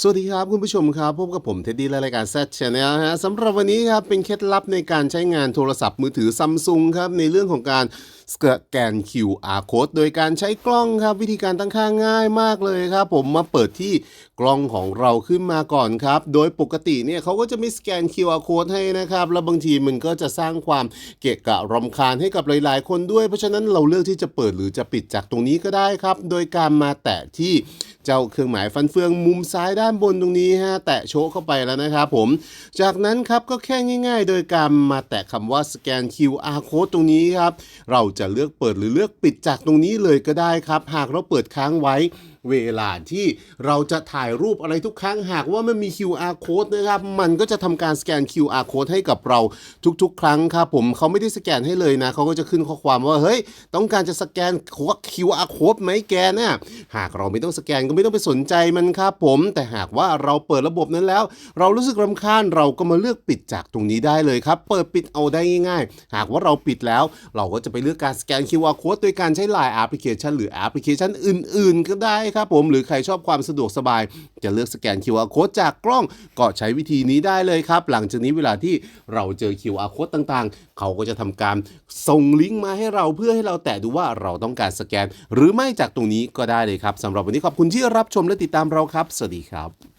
สวัสดีครับคุณผู้ชมครับพบกับผมเท็ดดี้และรายการ Z Channel ฮะสำหรับวันนี้ครับเป็นเคล็ดลับในการใช้งานโทรศัพท์มือถือซัมซุงครับในเรื่องของการสแกน QR code โดยการใช้กล้องครับ วิธีการตั้งค่าง่ายมากเลยครับ ผมมาเปิดที่กล้องของเราขึ้นมาก่อนครับ โดยปกติเนี่ยเขาก็จะไม่สแกน QR code ให้นะครับ แล้วบางทีมันก็จะสร้างความเกะกะรำคาญให้กับหลาย ๆ คนด้วย เพราะฉะนั้นเราเลือกที่จะเปิดหรือจะปิดจากตรงนี้ก็ได้ครับ โดยการมาแตะที่เจ้าเครื่องหมายฟันเฟืองมุมซ้ายได้ด้านบนตรงนี้ฮะแตะโชว์เข้าไปแล้วนะครับผม จากนั้นครับก็แค่ง่าย ๆ โดยการมาแตะคำว่าสแกน QR code ตรงนี้ครับเราจะเลือกเปิดหรือเลือกปิดจากตรงนี้เลยก็ได้ครับ หากเราเปิดค้างไว้เวลาที่เราจะถ่ายรูปอะไรทุกครั้งหากว่ามันมี QR code นะครับ มันก็จะทำการสแกน QR code ให้กับเราทุกๆ ครั้งครับผมเขาไม่ได้สแกนให้เลยนะเขาก็จะขึ้นข้อความว่า เฮ้ย ต้องการจะสแกน QR code ไหมแกน่ะ หากเราไม่ต้องสแกนก็ไม่ต้องไปสนใจมันครับผม แต่หากว่าเราเปิดระบบนั้นแล้ว เรารู้สึกรำคาญเราก็มาเลือกปิดจากตรงนี้ได้เลยครับ เปิดปิดเอาได้ง่ายๆ หากว่าเราปิดแล้ว เราก็จะไปเลือกการสแกน QR code โดยการใช้ Line แอปพลิเคชันหรือแอปพลิเคชันอื่น ๆ ก็ได้ครับผม หรือใครชอบความสะดวกสบาย จะเลือกสแกน QR code จากกล้องก็ใช้วิธีนี้ได้เลยครับ หลังจากนี้เวลาที่เราเจอ QR code ต่างๆ เขาก็จะทำการส่งลิงก์มาให้เราเพื่อให้เราแตะดูว่าเราต้องการสแกน หรือไม่จากตรงนี้ก็ได้เลยครับสำหรับวันนี้ขอบคุณที่รับชมและติดตามเราครับ สวัสดีครับ